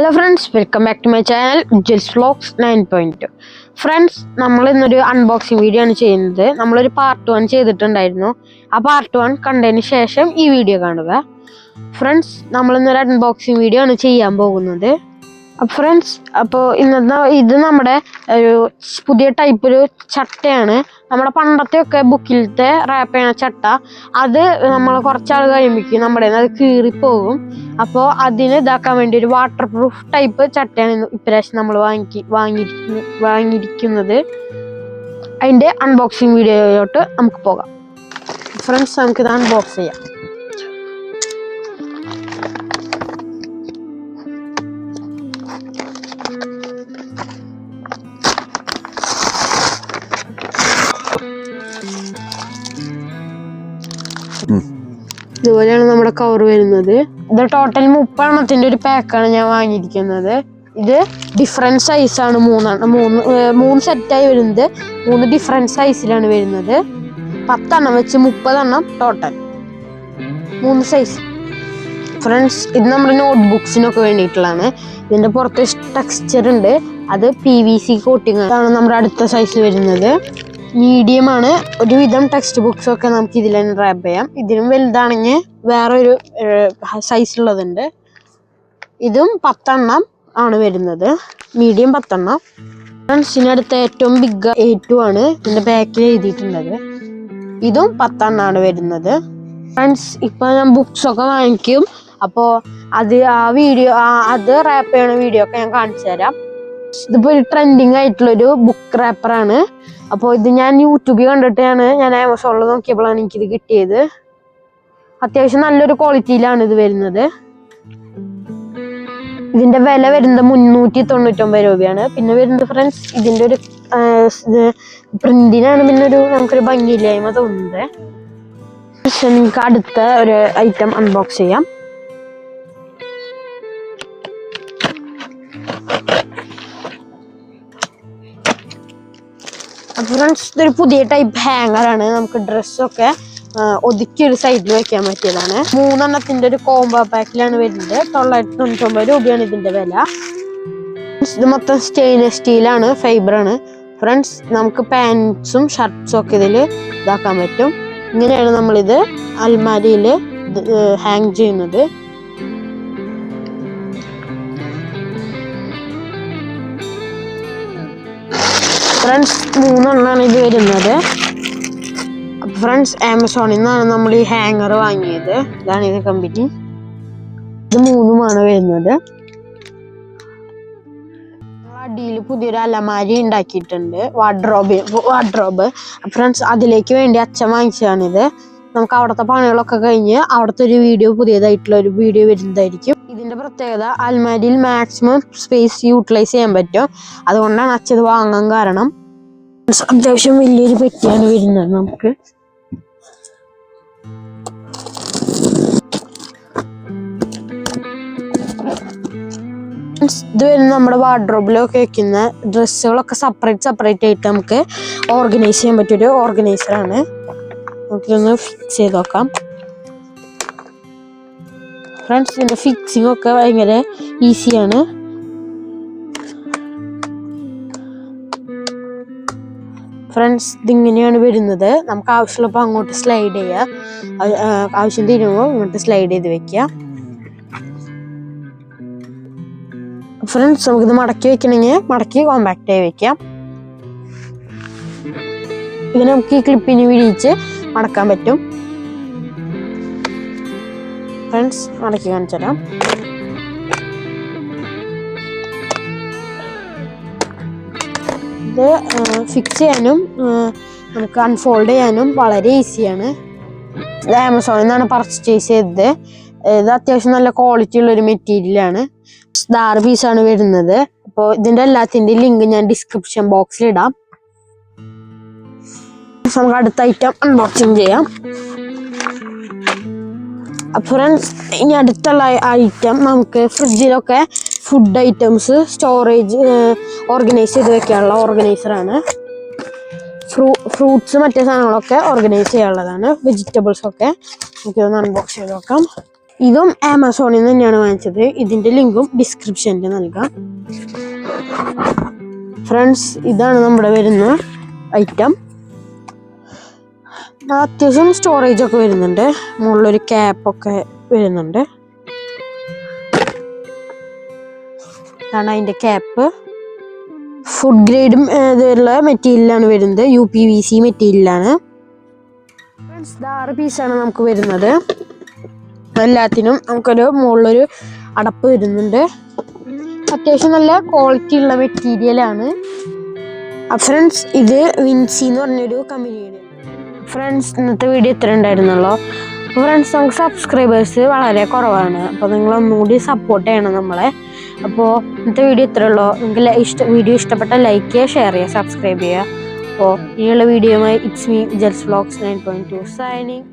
Hello friends welcome back to my channel Jels vlogs nine point two friends നമ്മൾ ഇന്നൊരു unboxing video ആണ് ചെയ്യുന്നത്. നമ്മളൊരു പാർട്ട് വൺ ചെയ്തിട്ടുണ്ടായിരുന്നു. ആ പാർട്ട് വൺ കണ്ടതിന് ശേഷം ഈ വീഡിയോ കാണുക. ഫ്രണ്ട്സ് നമ്മളിന്നൊരു അൺബോക്സിങ് വീഡിയോ ആണ് ചെയ്യാൻ പോകുന്നത്. അപ്പോൾ ഫ്രണ്ട്സ് അപ്പോൾ ഇന്നത്തെ ഇത് നമ്മുടെ ഒരു പുതിയ ടൈപ്പ് ഒരു ചട്ടയാണ്. നമ്മുടെ പണ്ടത്തെ ഒക്കെ ബുക്കിലത്തെ റാപ്പ് ചെയ്യണ ചട്ട. അത് നമ്മൾ കുറച്ചാൾ കഴിയുമ്പോഴേക്കും നമ്മുടെ അത് കീറിപ്പോകും. അപ്പോൾ അതിന് ഇതാക്കാൻ വേണ്ടി ഒരു വാട്ടർ പ്രൂഫ് ടൈപ്പ് ചട്ടയാണ് ഇപ്രാവശ്യം നമ്മൾ വാങ്ങി വാങ്ങിയിരിക്കുന്ന വാങ്ങിയിരിക്കുന്നത്. അതിന്റെ അൺബോക്സിങ് വീഡിയോയിലോട്ട് നമുക്ക് പോകാം. ഫ്രണ്ട്സ് നമുക്കിത് അൺബോക്സ് ചെയ്യാം. ഇതുപോലെയാണ് നമ്മുടെ കവർ വരുന്നത്. ഇത് ടോട്ടൽ മുപ്പെണ്ണത്തിന്റെ ഒരു പാക്കാണ് ഞാൻ വാങ്ങിയിരിക്കുന്നത്. ഇത് ഡിഫറെന്റ് സൈസാണ് മൂന്നെണ്ണം മൂന്ന് മൂന്ന് സെറ്റായി വരുന്നത്. മൂന്ന് ഡിഫറെന്റ് സൈസിലാണ് വരുന്നത്. പത്തെണ്ണം വെച്ച് മുപ്പതെണ്ണം ടോട്ടൽ മൂന്ന് സൈസ് ഫ്രണ്ട്സ് ഇത് നമ്മുടെ നോട്ട്ബുക്സിനൊക്കെ വേണ്ടിയിട്ടുള്ളതാണ്. ഇതിന്റെ പുറത്ത് ടെക്സ്ചർ ഉണ്ട്. അത് പി വി സി കോട്ടിങ് ആണ്. നമ്മുടെ അടുത്ത സൈസ് വരുന്നത്. മീഡിയം ആണ്. ഒരുവിധം ടെക്സ്റ്റ് ബുക്സ് ഒക്കെ നമുക്ക് ഇതിൽ തന്നെ റാപ്പ് ചെയ്യാം. ഇതിനും വലുതാണെങ്കിൽ വേറൊരു സൈസ് ഉള്ളതുണ്ട്. ഇതും പത്തെണ്ണം ആണ് വരുന്നത്. മീഡിയം പത്തെണ്ണം. ഫ്രണ്ട്സിനടുത്ത് ഏറ്റവും ബിഗ് ടു ആണ്. ഇതിന്റെ ബാക്കിൽ എഴുതിയിട്ടുള്ളത്. ഇതും പത്തെണ്ണമാണ് വരുന്നത്. ഫ്രണ്ട്സ് ഇപ്പോൾ ഞാൻ ബുക്സൊക്കെ വാങ്ങിക്കും. അപ്പോൾ അത് ആ വീഡിയോ അത് റാപ്പ് ചെയ്യണ വീഡിയോ ഒക്കെ ഞാൻ കാണിച്ചു തരാം. ഇതിപ്പോ ഒരു ട്രെൻഡിങ് ആയിട്ടുള്ളൊരു ബുക്ക് റാപ്പറാണ് അപ്പോൾ ഇത് ഞാൻ യൂട്യൂബിൽ കണ്ടിട്ടാണ് ഞാൻ ആമസോണിൽ നോക്കിയപ്പോഴാണ് എനിക്കിത് കിട്ടിയത്. അത്യാവശ്യം നല്ലൊരു ക്വാളിറ്റിയിലാണ് ഇത് വരുന്നത്. ഇതിന്റെ വില വരുന്നത് മുന്നൂറ്റി തൊണ്ണൂറ്റൊമ്പത് രൂപയാണ്. പിന്നെ വരുന്നത് ഫ്രണ്ട്സ് ഇതിന്റെ ഒരു പ്രിന്റിനാണ് പിന്നെ ഒരു നമുക്കൊരു ഭംഗിയില്ലായ്മ തോന്നുന്നത്. നിങ്ങൾക്ക് അടുത്ത ഒരു ഐറ്റം അൺബോക്സ് ചെയ്യാം. ഫ്രണ്ട്സ് ഇതൊരു പുതിയ ടൈപ്പ് ഹാങ്ങർ ആണ്. നമുക്ക് ഡ്രസ്സൊക്കെ ഒതുക്കി ഒരു സൈഡിൽ വെക്കാൻ പറ്റിയതാണ്. മൂന്നെണ്ണത്തിന്റെ ഒരു കോംബോ പാക്കിലാണ് വരുന്നത്. തൊള്ളായിരത്തി തൊണ്ണൂറ്റി ഒമ്പത് രൂപയാണ് ഇതിന്റെ വില. ഇത് മൊത്തം സ്റ്റെയിൻലെസ് സ്റ്റീലാണ് ഫൈബർ ആണ്. ഫ്രണ്ട്സ് നമുക്ക് പാൻസും ഷർട്ട്സും ഒക്കെ ഇതിൽ ഇതാക്കാൻ പറ്റും. ഇങ്ങനെയാണ് നമ്മളിത് അൽമാരിയിൽ ഹാങ് ചെയ്യുന്നത്. ഫ്രണ്ട്സ് മൂന്നെണ്ണാണ് ഇത് വരുന്നത്. ഫ്രണ്ട്സ് ആമസോണിൽ നിന്നാണ് നമ്മൾ ഈ ഹാങ്ങർ വാങ്ങിയത്. ഇതാണ് ഇത് കമ്പനി ഇത് മൂന്നുമാണ് വരുന്നത്. അടിയിൽ പുതിയൊരു അലമാരി ഉണ്ടാക്കിയിട്ടുണ്ട്. വാർഡ്രോബ് വാർഡ്രോബ് ഫ്രണ്ട്സ് അതിലേക്ക് വേണ്ടി അച്ഛൻ വാങ്ങിച്ചതാണിത്. നമുക്ക് അവിടുത്തെ പണികളൊക്കെ കഴിഞ്ഞ് അവിടുത്തെ ഒരു വീഡിയോ പുതിയതായിട്ടുള്ള ഒരു വീഡിയോ വരുന്നതായിരിക്കും. ഇതിന്റെ പ്രത്യേകത അൽമാരിയിൽ മാക്സിമം സ്പേസ് യൂട്ടിലൈസ് ചെയ്യാൻ പറ്റും. അതുകൊണ്ടാണ് അച്ഛത് വാങ്ങാൻ കാരണം. അത്യാവശ്യം വലിയൊരു പെട്ടിയാണ് വരുന്നത് നമുക്ക്. ഇത് വരുന്ന നമ്മുടെ വാർഡ്രോബിലൊക്കെ വെക്കുന്ന ഡ്രസ്സുകളൊക്കെ സെപ്പറേറ്റ് സെപ്പറേറ്റ് ആയിട്ട് നമുക്ക് ഓർഗനൈസ് ചെയ്യാൻ പറ്റിയൊരു ഓർഗനൈസറാണ് നമുക്കിതൊന്ന് ഫിക്സ് ചെയ്ത് നോക്കാം ഫ്രണ്ട്സ് ഇതിന്റെ ഫിക്സിംഗ് ഒക്കെ ഭയങ്കര ഈസിയാണ് ഫ്രണ്ട്സ് ഇതിങ്ങനെയാണ് വരുന്നത്. നമുക്ക് ആവശ്യമുള്ളപ്പോൾ അങ്ങോട്ട് സ്ലൈഡ് ചെയ്യുക ആവശ്യം തീരുമ്പോൾ ഇങ്ങോട്ട് സ്ലൈഡ് ചെയ്ത് വെക്കുക ഫ്രണ്ട്സ് നമുക്കിത് മടക്കി വെക്കണമെങ്കിൽ മടക്കി കോമ്പാക്റ്റ് ആയി വെക്കാം. ഇത് നമുക്ക് ഈ ക്ലിപ്പിന് വിരിച്ച് മടക്കാൻ പറ്റും. ഫ്രണ്ട്സ് മടക്കി കാണിച്ചു തരാം. ഇത് ഫിക്സ് ചെയ്യാനും നമുക്ക് അൺഫോൾഡ് ചെയ്യാനും വളരെ ഈസിയാണ് ഇത് ആമസോണിൽ നിന്നാണ് പർച്ചേസ് ചെയ്തത്. ഇത് അത്യാവശ്യം നല്ല ക്വാളിറ്റി ഉള്ള ഒരു മെറ്റീരിയലാണ് ആറ് പീസാണ് വരുന്നത്. അപ്പോൾ ഇതിന്റെ എല്ലാത്തിന്റെയും ലിങ്ക് ഞാൻ ഡിസ്ക്രിപ്ഷൻ ബോക്സിൽ ഇടാം. നമുക്ക് അടുത്ത ഐറ്റം അൺബോക്സിങ് ചെയ്യാം. ഫ്രണ്ട്സ് ഇനി അടുത്തുള്ള ഐറ്റം നമുക്ക് ഫ്രിഡ്ജിലൊക്കെ ഫുഡ് ഐറ്റംസ് സ്റ്റോറേജ് ഓർഗനൈസ് ചെയ്ത് വെക്കാനുള്ള ഓർഗനൈസറാണ് ഫ്രൂ ഫ്രൂട്ട്സ് മറ്റേ സാധനങ്ങളൊക്കെ ഓർഗനൈസ് ചെയ്യാനുള്ളതാണ്. വെജിറ്റബിൾസ് ഒക്കെ നമുക്കിതൊന്ന് അൺബോക്സ് ചെയ്ത് നോക്കാം. ഇതും ആമസോണിൽ നിന്ന് തന്നെയാണ് വാങ്ങിച്ചത്. ഇതിന്റെ ലിങ്കും ഡിസ്ക്രിപ്ഷനിൽ നൽകാം. ഫ്രണ്ട്സ് ഇതാണ് നമ്മുടെ വരുന്ന ഐറ്റം അത്യാവശ്യം സ്റ്റോറേജ് ഒക്കെ വരുന്നുണ്ട്. മുകളിലൊരു ക്യാപ്പൊക്കെ വരുന്നുണ്ട്. ഇതാണ് അതിന്റെ ക്യാപ്പ് ഫുഡ് ഗ്രേഡും ഇതുള്ള മെറ്റീരിയലാണ് വരുന്നത്. യു പി വി സി മെറ്റീരിയലാണ് ആറ് പീസാണ് നമുക്ക് വരുന്നത്. എല്ലാത്തിനും നമുക്കൊരു മുകളിലൊരു അടപ്പ് വരുന്നുണ്ട്. അത്യാവശ്യം നല്ല ക്വാളിറ്റി ഉള്ള മെറ്റീരിയലാണ് ഫ്രണ്ട്സ് ഇത് വിൻസി എന്ന് പറഞ്ഞൊരു കമ്പനിയാണ് ഫ്രണ്ട്സ് ഇന്നത്തെ വീഡിയോ ഇത്ര ഉണ്ടായിരുന്നുള്ളൂ. അപ്പോൾ ഫ്രണ്ട്സ് നമുക്ക് സബ്സ്ക്രൈബേഴ്സ് വളരെ കുറവാണ്. അപ്പോൾ നിങ്ങൾ ഒന്നുകൂടി സപ്പോർട്ട് ചെയ്യണം നമ്മളെ. അപ്പോൾ ഇന്നത്തെ വീഡിയോ ഇത്രേ ഉള്ളൂ. നിങ്ങൾക്ക് ഇഷ്ട വീഡിയോ ഇഷ്ടപ്പെട്ട ലൈക്ക് ചെയ്യുക ഷെയർ ചെയ്യുക സബ്സ്ക്രൈബ് ചെയ്യുക. അപ്പോൾ ഇനിയുള്ള വീഡിയോയുമായി it's me Jels vlogs nine point two signing